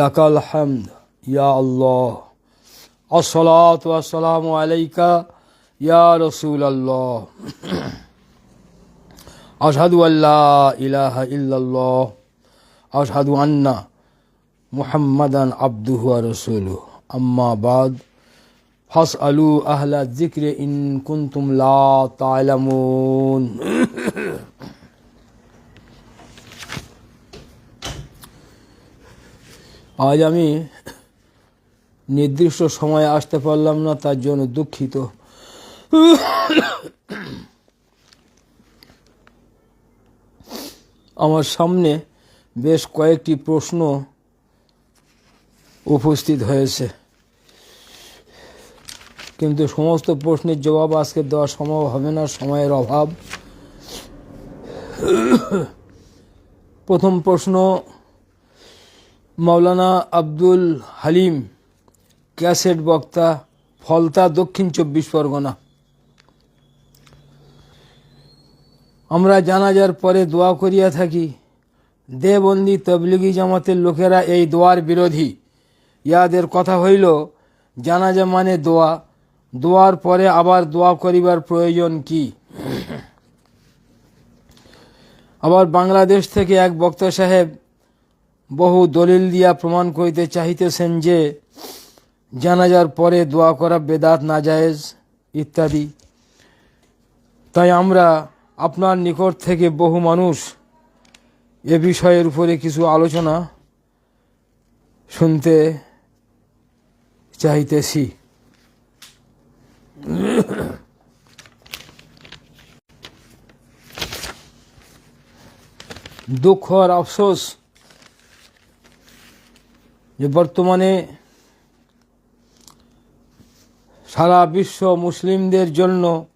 লাকাল হামদ, ইয়া আল্লাহ। আসসালাত আসসালামু আলাইকা, ইয়া রসুল আল্লাহ আসাদু আল্লাহ ইলাহা ইল্লাল্লাহ আসাদু আন্না মুহাম্মাদান আব্দুহু রসুলু আম্মা বাদ ফাস আলু আহলা জিক্রে ইন কুন্তুম তালামুন। আজ আমি নির্দিষ্ট সময়ে আসতে পারলাম না, তার জন্য দুঃখিত। আমার সামনে বেশ কয়েকটি প্রশ্ন উপস্থিত হয়েছে। কিন্তু সমস্ত প্রশ্নের জবাব আজকে দেওয়া সম্ভব হবে না, সময়ের অভাব। প্রথম প্রশ্ন মাওলানা আব্দুল হালিম, ক্যাসেট বক্তা, ফলতা, দক্ষিণ চব্বিশ পরগনা। আমরা জানাজার পরে দোয়া করিয়া থাকি, দেবন্দি তবলিগি জামাতের লোকেরা এই দোয়ার বিরোধী। ইয়াদের কথা হইল, জানাজা মানে দোয়া, দোয়ার পরে আবার দোয়া করিবার প্রয়োজন কি? আবার বাংলাদেশ থেকে এক বক্তা সাহেব বহু দলিল দিয়া প্রমাণ করিতে চাহিতেছেন যে, জানাজার পরে দোয়া করা বেদাত না নাজায়েজ ইত্যাদি। তাই আমরা আপনার নিকট থেকে বহু মানুষ এ বিষয়ের উপরে কিছু আলোচনা শুনতে চাইতেছি দুঃখ আর আফসোস যে বর্তমানে সারা বিশ্ব মুসলিমদের জন্য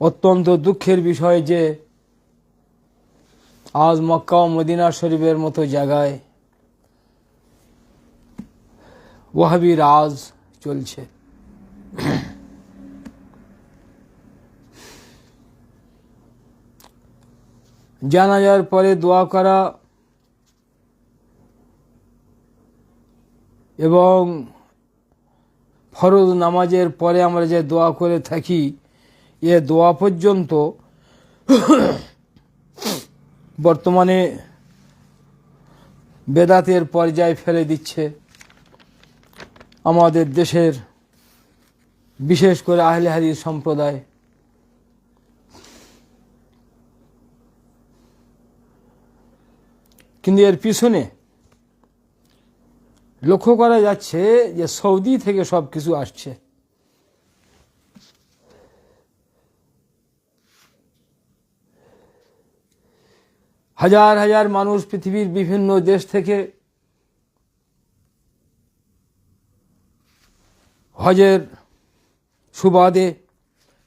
অত্যন্ত দুঃখের বিষয় যে আজ মক্কা ও মদিনা শরীফের মতো জায়গায় ওয়াহাবি রাজ চলছে। জানাজার পরে দোয়া করা এবং ফরজ নামাজের পরে আমরা যে দোয়া করে থাকি, এ দোয়া পর্যন্ত বর্তমানে বেদাতের পর্যায়ে ফেলে দিচ্ছে। আমাদের দেশের বিশেষ করে আহলে সম্প্রদায়। কিন্তু এর পিছনে লক্ষ্য করা যাচ্ছে যে সৌদি থেকে সব কিছু আসছে। হাজার হাজার মানুষ পৃথিবীর বিভিন্ন দেশ থেকে হজের সুবাদে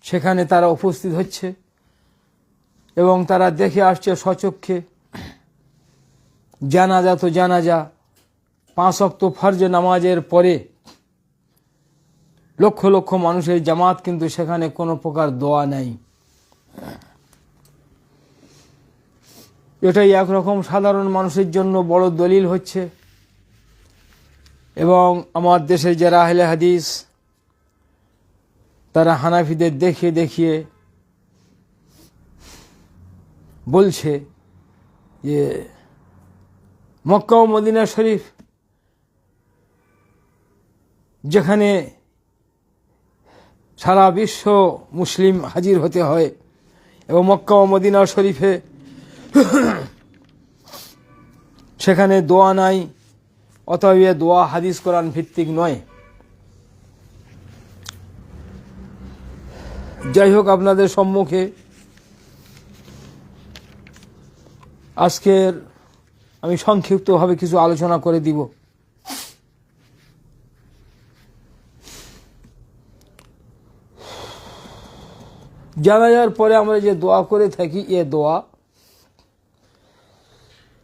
সেখানে তারা উপস্থিত হচ্ছে এবং তারা দেখে আসছে সচক্ষে জানাজা তো জানাজা পাঁচ অক্ত ফর্জ নামাজের পরে লক্ষ লক্ষ মানুষের জামাত কিন্তু সেখানে কোনো প্রকার দোয়া নেই। এটাই একরকম সাধারণ মানুষের জন্য বড় দলিল হচ্ছে। এবং আমার দেশের যারা আহলে হাদিস, তারা হানাফিদের দেখিয়ে দেখিয়ে বলছে যে মক্কা ও মদিনা শরীফ যেখানে সারা বিশ্ব মুসলিম হাজির হতে হয় এবং মক্কা ও মদিনা শরীফে সেখানে দোয়া নাই, অতএব দোয়া হাদিস কোরআন ভিত্তিক নয়। যাই হোক, আপনাদের সম্মুখে আজকের আমি সংক্ষিপ্তভাবে কিছু আলোচনা করে দিব। জানাজার পরে আমরা যে দোয়া করে থাকি, এ দোয়া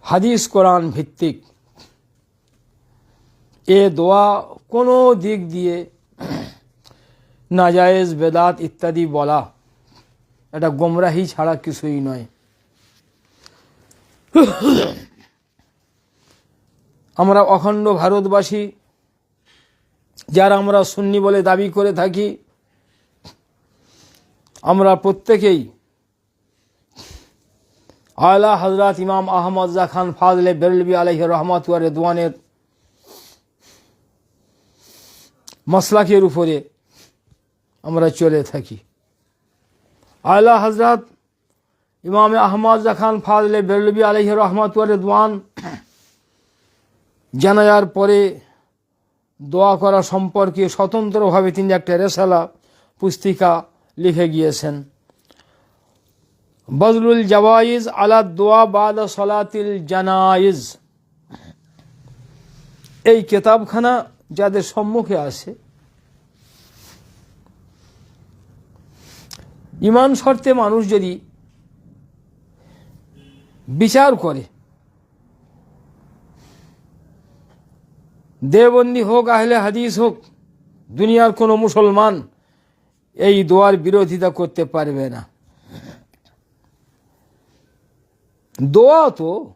হাদিস কোরআন ভিত্তিক। এ দোয়া কোনো দিক দিয়ে নাজায়েজ, বেদাত ইত্যাদি বলা, এটা গোমরাহি ছাড়া কিছুই নয়। আমরা অখণ্ড ভারতবাসী, যারা আমরা সুন্নি বলে দাবি করে থাকি আমরা প্রত্যেকেই আয়লা হজরত ইমাম আহমদ জা খান ফাজলে বেরলবি আলহ রহমত রেদওয়ানের মসলাকের উপরে আমরা চলে থাকি। আয়লা হজরত ইমাম আহমদ জা খান ফাজলে বেরলবি আলহ রহমত রেদওয়ান জানাজার পরে দোয়া করা সম্পর্কে স্বতন্ত্রভাবে তিনি একটা রেসালা, পুস্তিকা লিখে গিয়েছেন। বদলুল জওয়াইজ আলা দোয়া বাদ সলাতিল জানাইজ। এই কেতাবখানা যাদের সম্মুখে আছে, ইমান শর্তে মানুষ যদি বিচার করে দেবন্দি হোক, আহলে হাদিস হোক, দুনিয়ার কোনো মুসলমান এই দোয়ার বিরোধিতা করতে পারবে না। দোয়া তো।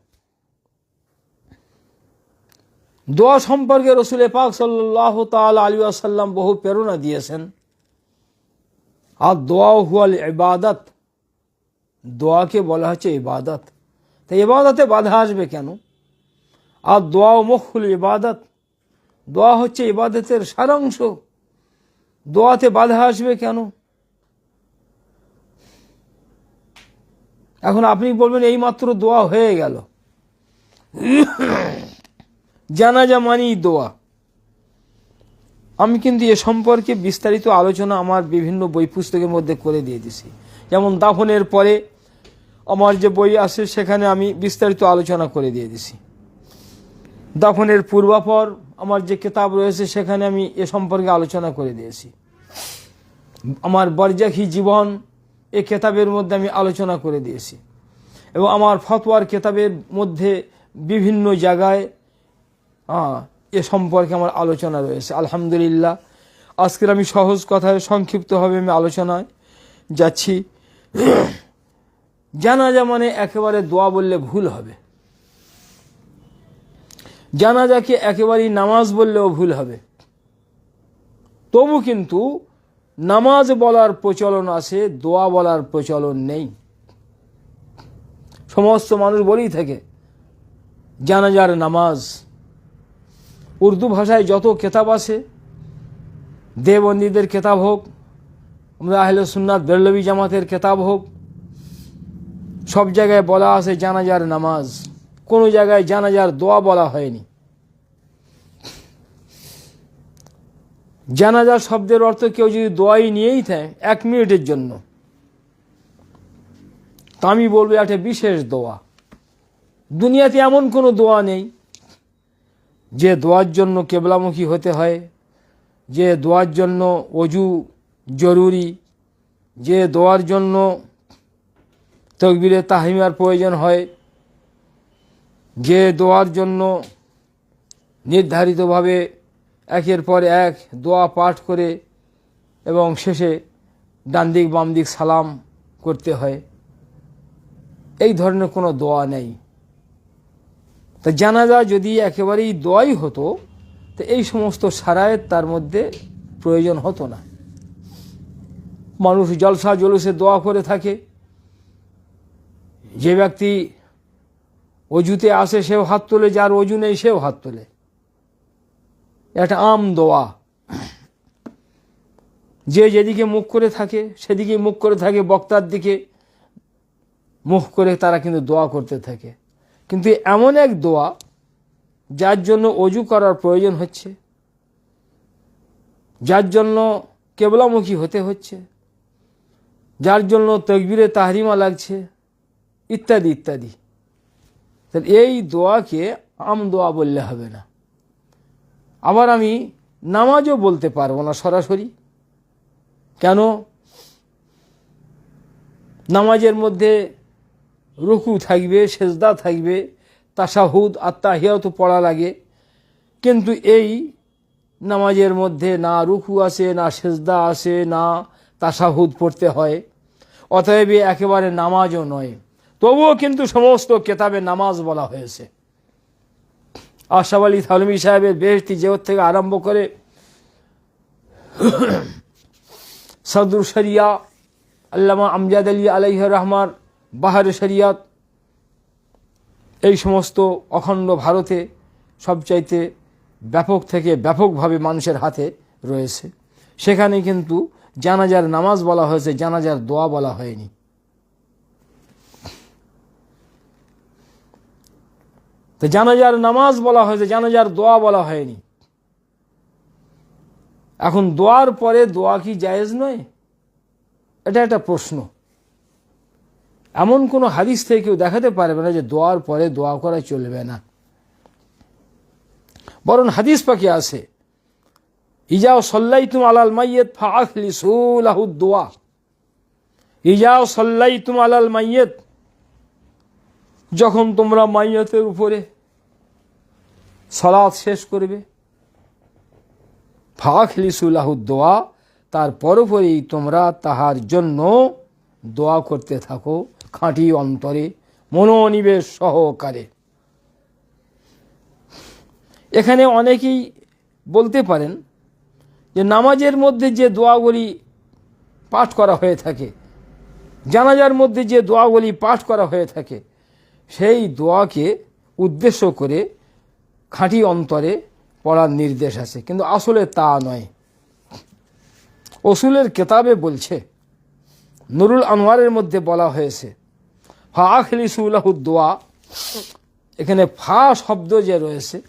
দোয়া সম্পর্কে রসুল পাক সাল্লাহ তাল আলী আসাল্লাম বহু প্রেরণা দিয়েছেন। আর দোয়া হুয়াল ইবাদত। দোয়াকে বলা হচ্ছে ইবাদত। তো ইবাদতে বাধা আসবে কেন? আর দোয়া মখুল ইবাদত। দোয়া হচ্ছে ইবাদতের সারাংশ। দোয়াতে বাধা আসবে কেন? এখন আপনি বলবেন এই মাত্র দোয়া হয়ে গেল। জানাজা মানি দোয়া। আমি কিন্তু এ সম্পর্কে বিস্তারিত আলোচনা আমার বিভিন্ন বই পুস্তকের মধ্যে করে দিয়ে দিছি যেমন দাফনের পরে আমার যে বই আছে সেখানে আমি বিস্তারিত আলোচনা করে দিয়ে দিছি দাফনের পূর্বাপর আমার যে কিতাব রয়েছে, সেখানে আমি এ সম্পর্কে আলোচনা করে দিয়েছি। আমার বরজাখি জীবন এ কেতাবের মধ্যে আমি আলোচনা করে দিয়েছি। এবং আমার ফতোয়ার কেতাবের মধ্যে বিভিন্ন জায়গায় এ সম্পর্কে আমার আলোচনা রয়েছে। আলহামদুলিল্লাহ, আজকের আমি সহজ কথায় সংক্ষিপ্তভাবে আমি আলোচনায় যাচ্ছি। জানাজা মানে একেবারে দোয়া বললে ভুল হবে। জানাজাকে একেবারেই নামাজ বললেও ভুল হবে। তবু কিন্তু নামাজ বলার প্রচলন আছে, দোয়া বলার প্রচলন নেই। সমস্ত মানুষ বলেই থাকে, জানাজার নামাজ। উর্দু ভাষায় যত কেতাব আছে দেবন্দীদের কেতাব হোক, আমরা আহলে সুন্নাত বেরলবি জামাতের কেতাব হোক, সব জায়গায় বলা আছে জানাজার নামাজ। কোনো জায়গায় জানাজার দোয়া বলা হয়নি। জানাজা শব্দের অর্থ কেউ যদি দোয়াই নিয়েই থাকে এক মিনিটের জন্য। তা আমি বলব একটা বিশেষ দোয়া। দুনিয়াতে এমন কোনো দোয়া নেই যে দোয়ার জন্য কেবলামুখী হতে হয়, যে দোয়ার জন্য অজু জরুরি, যে দোয়ার জন্য তকবিরে তাহিমার প্রয়োজন হয় যে দোয়ার জন্য নির্ধারিতভাবে একের পর এক দোয়া পাঠ করে এবং শেষে ডান দিক বাম দিক সালাম করতে হয়, এই ধরনের কোনো দোয়া নেই। তা জানাজা যদি একেবারেই দোয়াই হতো, তো এই সমস্ত সারায়ের তার মধ্যে প্রয়োজন হতো না। মানুষ জলসা জলুসে দোয়া করে থাকে। যে ব্যক্তি অজুতে আসে, সেও হাত তোলে, যার অজু নেই, সেও হাত তোলে। একটা আম দোয়া। যে যেদিকে মুখ করে থাকে, সেদিকে মুখ করে থাকে, বক্তার দিকে মুখ করে তারা কিন্তু দোয়া করতে থাকে। কিন্তু এমন এক দোয়া, যার জন্য অজু করার প্রয়োজন হচ্ছে, যার জন্য কেবলামুখী হতে হচ্ছে, যার জন্য তকবিরে তাহরিমা লাগছে, ইত্যাদি ইত্যাদি। তাহলে এই দোয়াকে আম দোয়া বললে হবে না। আবার আমি নামাজও বলতে পারব না সরাসরি। কেন? নামাজের মধ্যে রুকু থাকবে, সেজদা থাকবে তাসাহুদ আত্মাহিয়াত পড়া লাগে। কিন্তু এই নামাজের মধ্যে না রুকু আছে না সেজদা আসে, না তাসাহুদ পড়তে হয়। অতএব একেবারে নামাজও নয়। তবুও কিন্তু সমস্ত কেতাবে নামাজ বলা হয়েছে। আশরাফ আলী থালমি সাহেবের বেহস্তি জেওর থেকে আরম্ভ করে সদরুল শরিয়া, আল্লামা আমজাদ আলী আলাইহ রহমান বাহার শরিয়াত, এই সমস্ত অখণ্ড ভারতে সবচাইতে ব্যাপক থেকে ব্যাপকভাবে মানুষের হাতে রয়েছে। সেখানে কিন্তু জানাজার নামাজ বলা হয়েছে, জানাজার দোয়া বলা হয়নি। তো জানাজার নামাজ বলা হয়েছে জানাজার দোয়া বলা হয়নি। এখন দোয়ার পরে দোয়া কি জায়েজ নয়? এটা একটা প্রশ্ন। এমন কোনো হাদিস থেকে কেউ দেখাতে পারবে না যে দোয়ার পরে দোয়া করা চলবে না। বরং হাদিস পাখি আছে, ইজাও সল্লাই তুম আলাল মাইয়েত ফাখলি সুলাহুদ দোয়া। ইজাও সল্লাই তুম আলাল মাইয়েত যখন তোমরা মাইয়তের উপরে সলাৎ শেষ করবে ফাখলি সুলাহুদ দোয়া, তার পরপরেই তোমরা তাহার জন্য দোয়া করতে থাকো খাঁটি অন্তরে, মনোনিবেশ সহকারে। এখানে অনেকেই বলতে পারেন যে নামাজের মধ্যে যে দোয়াগুলি পাঠ করা হয়ে থাকে, জানাজার মধ্যে যে দোয়াগুলি পাঠ করা হয়ে থাকে সেই দোয়াকে উদ্দেশ্য করে খাঁটি অন্তরে পড়ার নির্দেশ আছে। কিন্তু আসলে তা নয়। অসুলের কেতাবে বলছে, নুরুল আনোয়ারের মধ্যে বলা হয়েছে, ফা আখলিসুল্লাহুদ্দোয়া এখানে ফা শব্দ যে রয়েছে,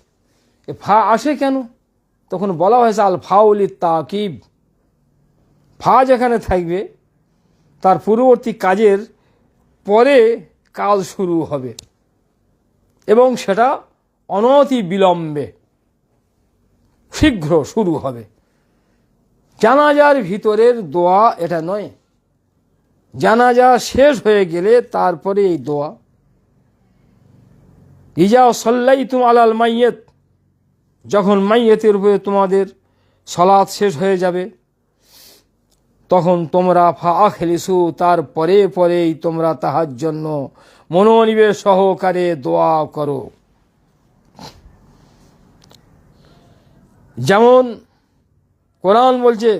এ ফা আসে কেন? তখন বলা হয়েছে, আল ফাউলি তাকিব। ফা যেখানে থাকবে, তার পূর্ববর্তী কাজের পরে কাজ শুরু হবে। এবং সেটা অনতি বিলম্বে শীঘ্র শুরু হবে। জানাজার ভিতরের দোয়া এটা নয়। জানাজা শেষ হয়ে গেলে তারপরে এই দোয়া। ইজাও সল্লাই তুম আলাল মাইয়েত, যখন মাইয়েতের উপরে তোমাদের সলাৎ শেষ হয়ে যাবে তখন তোমরা ফা আখলিসু তার পরে পরেই তোমরা তাহার জন্য মনোনিবেশ সহকারে দোয়া করো। যেমন কোরআন বলছে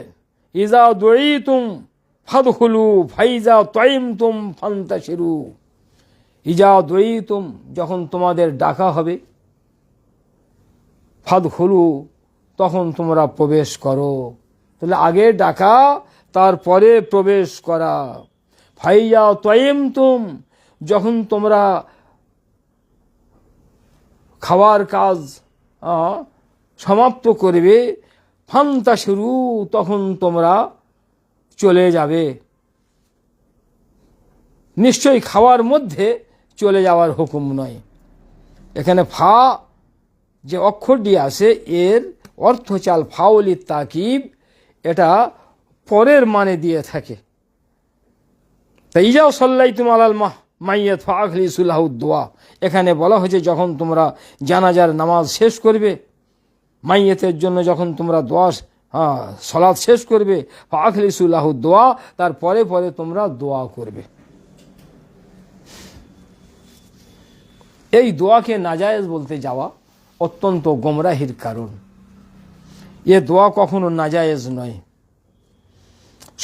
ইজা দড়ি তুম ফাদহুলু ফাইজা তৈম তুম ফান্তাশিরু। ইজা দড়ি তুম যখন তোমাদের ডাকা হবে ফাদহুলু তখন তোমরা প্রবেশ করো। তাহলে আগে ডাকা তারপরে প্রবেশ করা। ফাইয়া তয়েম তুম, যখন তোমরা খাওয়ার কাজ সমাপ্ত করবে ফান্তা শুরু তখন তোমরা চলে যাবে। নিশ্চয়ই খাওয়ার মধ্যে চলে যাওয়ার হুকুম নয়। এখানে ফা যে অক্ষরটি আছে, এর অর্থ চাল ফাউলি তাকিব এটা পরের মানে দিয়ে থাকে। তা ইজাও সাল্লাই তুম আলাল মাহ, মাইয়াত ফাখলি সুলাহুদ্দোয়া এখানে বলা হয়েছে, যখন তোমরা জানাজার নামাজ শেষ করবে, মাইয়েতের জন্য যখন তোমরা দোয়া হ্যাঁ সলাদ শেষ করবে ফাখলি সুলাহুদ্দোয়া তার পরে পরে তোমরা দোয়া করবে। এই দোয়াকে নাজায়েজ বলতে যাওয়া অত্যন্ত গোমরাহির কারণ। এ দোয়া কখনো নাজায়েজ নয়।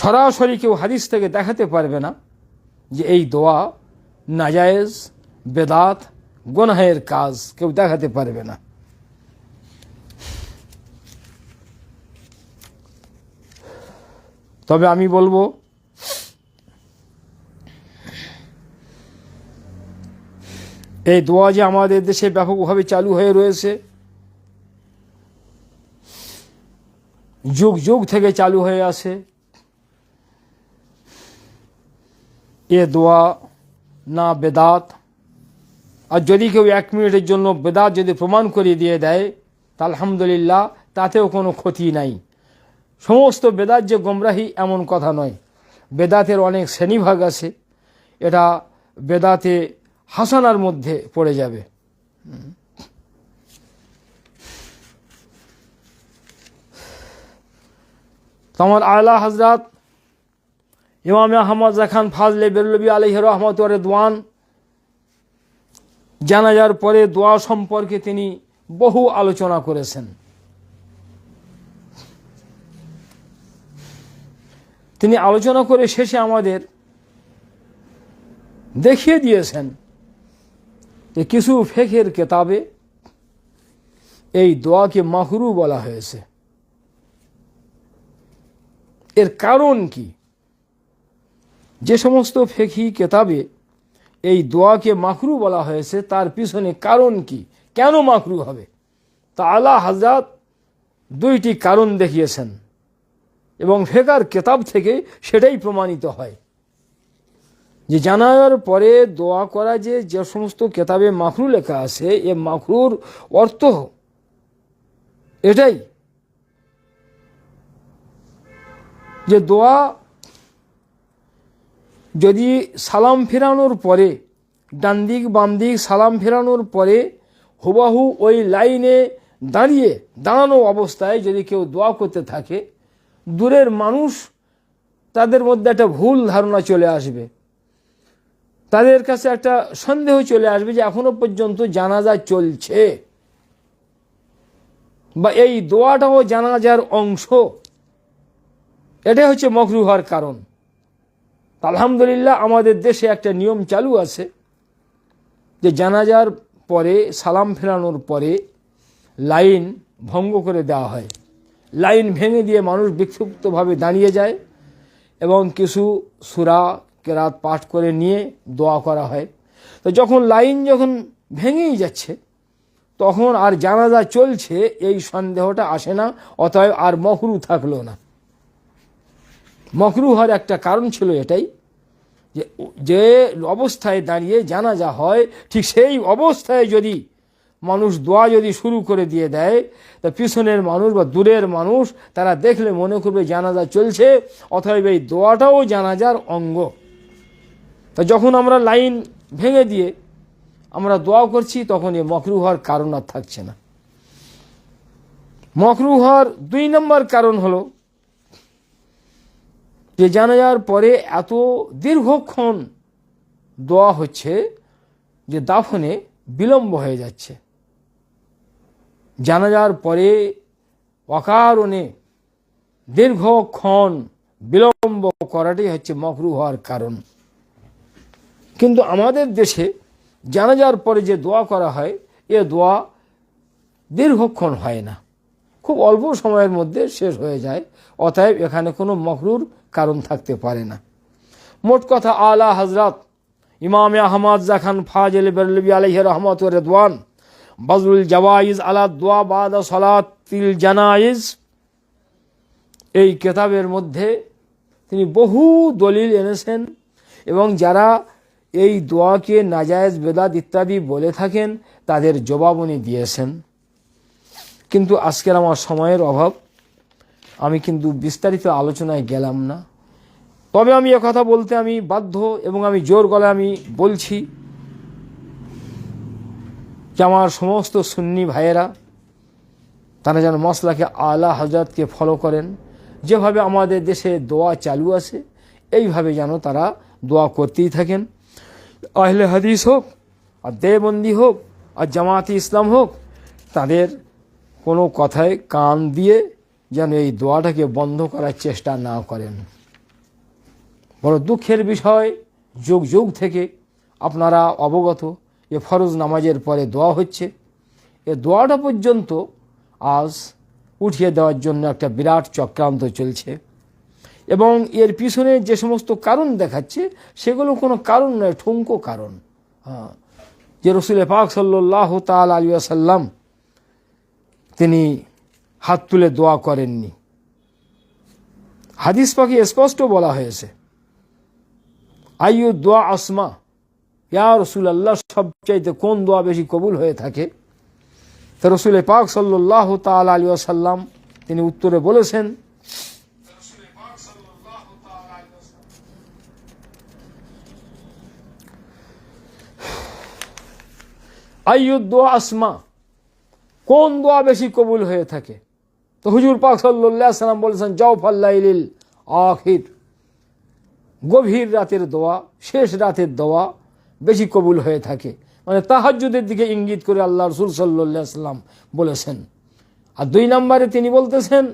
সরাসরি কেউ হাদিস থেকে দেখাতে পারবে না যে এই দোয়া নাজায়েজ, বেদাত, গোনাহের কাজ কেউ দেখাতে পারবে না। তবে আমি বলব, এই দোয়া যে আমাদের দেশে ব্যাপকভাবে চালু হয়ে রয়েছে, যুগ যুগ থেকে চালু হয়ে আসে এ দোয়া না বেদাত। আর যদি কেউ এক মিনিটের জন্য বেদাত যদি প্রমাণ করিয়ে দিয়ে দেয়, তা আলহামদুলিল্লাহ, তাতেও কোনো ক্ষতি নাই। সমস্ত বেদাত যে গোমরাহি, এমন কথা নয়। বেদাতের অনেক শ্রেণীভাগ আছে। এটা বেদাতে হাসানার মধ্যে পড়ে যাবে। তোমার আলা হজরত ইমাম আহমদ জাখান ফাজলে বেরলবি আলহ রহমত রেদওয়ান। জানাজার পরে দোয়া সম্পর্কে তিনি বহু আলোচনা করেছেন। তিনি আলোচনা করে শেষে আমাদের দেখিয়ে দিয়েছেন যে কিছু ফেকের কেতাবে এই দোয়াকে মাহরু বলা হয়েছে। এর কারণ কি? যে সমস্ত ফেকি কেতাবে এই দোয়াকে মাখরু বলা হয়েছে, তার পিছনে কারণ কি? কেন মাখরু হবে? তা আলা হাজরাত দুইটি কারণ দেখিয়েছেন এবং ফেকার কেতাব থেকে সেটাই প্রমাণিত হয়। যে জানার পরে দোয়া করা যে যে সমস্ত কেতাবে মাখরু লেখা আছে, এ মাখরুর অর্থ এটাই। যে দোয়া যদি সালাম ফেরানোর পরে ডান দিক বাম দিক সালাম ফেরানোর পরে হুবাহু ওই লাইনে দাঁড়িয়ে দাঁড়ানো অবস্থায় যদি কেউ দোয়া করতে থাকে, দূরের মানুষ তাদের মধ্যে একটা ভুল ধারণা চলে আসবে। তাদের কাছে একটা সন্দেহ চলে আসবে যে এখনও পর্যন্ত জানাজা চলছে। বা এই দোয়াটাও জানাজার অংশ। এটাই হচ্ছে মকরু হওয়ার কারণ। আলহামদুলিল্লাহ আমাদের দেশে একটা নিয়ম চালু আছে যে জানাজার পরে, সালাম ফেরানোর পরে লাইন ভঙ্গ করে দেওয়া হয়। লাইন ভেঙে দিয়ে মানুষ বিক্ষুব্ধভাবে দাঁড়িয়ে যায় এবং কিছু সুরা, কেরাত পাঠ করে নিয়ে দোয়া করা হয়। তো যখন লাইন যখন ভেঙেই যাচ্ছে, তখন আর জানাজা চলছে, এই সন্দেহটা আসে না, অতএব আর মকরু থাকল না। মকরু হওয়ার একটা কারণ ছিল এটাই, যে যে অবস্থায় দাঁড়িয়ে জানাজা হয়, ঠিক সেই অবস্থায় যদি মানুষ দোয়া যদি শুরু করে দিয়ে দেয়, তা পিছনের মানুষ বা দূরের মানুষ, তারা দেখলে মনে করবে জানাজা চলছে অথবা এই দোয়াটাও জানাজার অঙ্গ। তা যখন আমরা লাইন ভেঙে দিয়ে আমরা দোয়া করছি, তখন এই মকরু হওয়ার কারণ আর থাকছে না। মকরু হওয়ার দুই নম্বর কারণ হলো যে জানাজার পরে এত দীর্ঘক্ষণ দোয়া হচ্ছে যে দাফনে বিলম্ব হয়ে যাচ্ছে। জানাজার পরে অকারণে দীর্ঘক্ষণ বিলম্ব করাটাই হচ্ছে মকরু হওয়ার কারণ। কিন্তু আমাদের দেশে জানাজার পরে যে দোয়া করা হয়, এ দোয়া দীর্ঘক্ষণ হয় না। খুব অল্প সময়ের মধ্যে শেষ হয়ে যায়, অতএব এখানে কোনো মকরুর কারণ থাকতে পারে না। মোট কথা, আলা হজরত ইমাম আহমদ জাখান ফাজল বেরলবি আলহ রহমত রেদওয়ান বজরুল জওয়াইজ আলা দোয়া বাদ সলাতিল জানাইজ, এই কেতাবের মধ্যে তিনি বহু দলিল এনেছেন এবং যারা এই দোয়াকে নাজায়েজ বেদাত ইত্যাদি বলে থাকেন, তাদের জবাব উনি দিয়েছেন। কিন্তু আজকের আমার সময়ের অভাব, আমি কিন্তু বিস্তারিত আলোচনায় গেলাম না। তবে আমি কথা বলতে আমি বাধ্য এবং আমি জোর গলায় আমি বলছি যে আমার সমস্ত সুন্নি ভাইয়েরা, তারা যেন মশলাকে আলা হজরতকে ফলো করেন। যেভাবে আমাদের দেশে দোয়া চালু আছে, এইভাবে যেন তারা দোয়া করতেই থাকেন। আহলে হাদিস হোক, আর দেবন্দি হোক, আর জামাতি ইসলাম হোক, তাদের কোনো কথায় কান দিয়ে যেন এই দোয়াটাকে বন্ধ করার চেষ্টা না করেন। বড় দুঃখের বিষয়, যুগ যুগ থেকে আপনারা অবগত, এ ফরজ নামাজের পরে দোয়া হচ্ছে। এ দোয়াটা পর্যন্ত আজ উঠিয়ে দেওয়ার জন্য একটা বিরাট চক্রান্ত চলছে। এবং এর পিছনে যে সমস্ত কারণ দেখাচ্ছে, সেগুলো কোনো কারণ নয় ঠুঙ্কো কারণ। হ্যাঁ যে রসুল পাক সাল্লাহ তাল আলী আসাল্লাম তিনি হাত তুলে দোয়া করেননি। হাদিস পাখি স্পষ্ট বলা হয়েছে, আইয়ু দোয়া আসমা, ইয়া রসুল আল্লাহ সবচাইতে কোন দোয়া বেশি কবুল হয়ে থাকে? তো রসুল পাক সাল্লাহ তাল আলী আসাল্লাম তিনি উত্তরে বলেছেন দোয়া আসমা কোন দোয়া বেশি কবুল হয়ে থাকে? তো হুজুর পাক সাল্লাম বলেছেন যাও ফাল্লাইলিল আখির। গভীর রাতের দোয়া, শেষ রাতের দোয়া বেশি কবুল হয়ে থাকে। মানে তাহাজ্জুদের দিকে ইঙ্গিত করে আল্লাহ রসুল সাল্লাম বলেছেন। আর দুই নম্বরে তিনি বলতেছেন,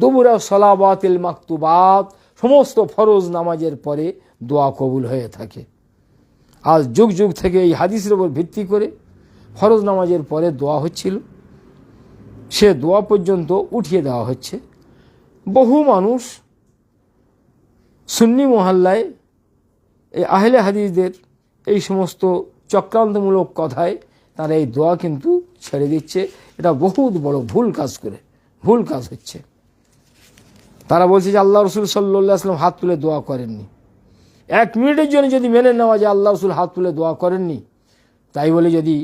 দুবুরা সলাবাতিল মাকতুবাত, সমস্ত ফরজ নামাজের পরে দোয়া কবুল হয়ে থাকে। আজ যুগ যুগ থেকে এই হাদিসের উপর ভিত্তি করে ফরজ নামাজের পরে দোয়া হচ্ছিল। সে দোয়া পর্যন্ত উঠিয়ে দেওয়া হচ্ছে। বহু মানুষ সুন্নি মহল্লায় এই আহলে হাদিসদের এই সমস্ত চক্রান্তমূলক কথায় তারা এই দোয়া কিন্তু ছেড়ে দিচ্ছে। এটা বহুত বড় ভুল কাজ করে, ভুল কাজ হচ্ছে। তারা বলছে যে আল্লাহ রসুল সাল্লাহ আসলাম হাত তুলে দোয়া করেননি। এক মিনিটের জন্য যদি মেনে নেওয়া যায় আল্লাহ রসুল হাত তুলে দোয়া করেননি। তাই বলে যদি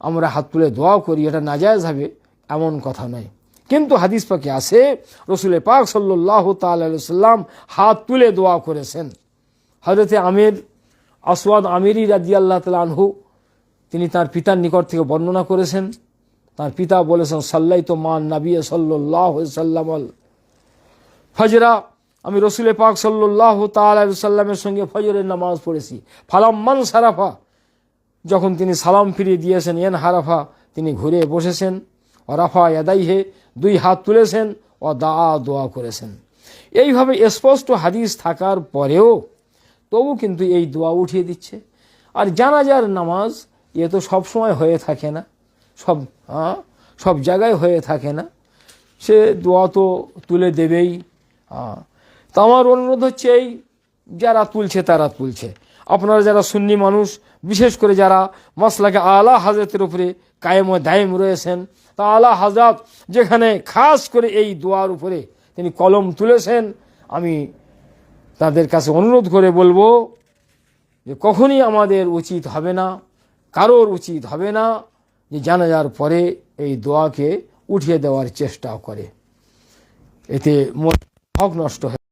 আমরা হাত তুলে দোয়া করি, এটা নাজায়জ হবে, এমন কথা নয়। কিন্তু হাদিস পাকে আছে, রসুলের পাক সাল্লাহ তাল্লাম হাত তুলে দোয়া করেছেন। হজরতে আমির, আসওয়াদ আমিরি রাজি আল্লাহ আনহু, তিনি তার পিতার নিকট থেকে বর্ণনা করেছেন। তার পিতা বলেছেন সাল্লাই তো মান নাবি সাল্লাহ সাল্লাম ফজরা। আমি রসুল পাক সাল্লাহ তাল্লামের সঙ্গে ফজরের নামাজ পড়েছি। ফালাম্মান সারাফা যখন তিনি সালাম ফিরিয়ে দিয়েছেন এন হারাফা, তিনি ঘুরে বসেছেন। ও রাফা ইয়াদাইহে, দুই হাত তুলেছেন ও দা দোয়া করেছেন। এইভাবে স্পষ্ট হাদিস থাকার পরেও তবু কিন্তু এই দোয়া উঠিয়ে দিচ্ছে। আর জানাজার নামাজ এ তো সব সময় হয়ে থাকে না। সব হ্যাঁ সব জায়গায় হয়ে থাকে না। সে দোয়া তো তুলে দেবেই তো আমার অনুরোধ হচ্ছে এই, যারা তুলছে তারা তুলছে। আপনারা যারা সুন্নি মানুষ, বিশেষ করে যারা মশলাকে আলা হাজরতের উপরে কায়েম দায়েম রয়েছেন, তা আলা হাজরত যেখানে খাস করে এই দোয়ার উপরে তিনি কলম তুলেছেন, আমি তাদের কাছে অনুরোধ করে বলব যে কখনই আমাদের উচিত হবে না, কারোর উচিত হবে না যে জানাজার পরে এই দোয়াকে উঠিয়ে দেওয়ার চেষ্টা করে। এতে মন হক নষ্ট হয়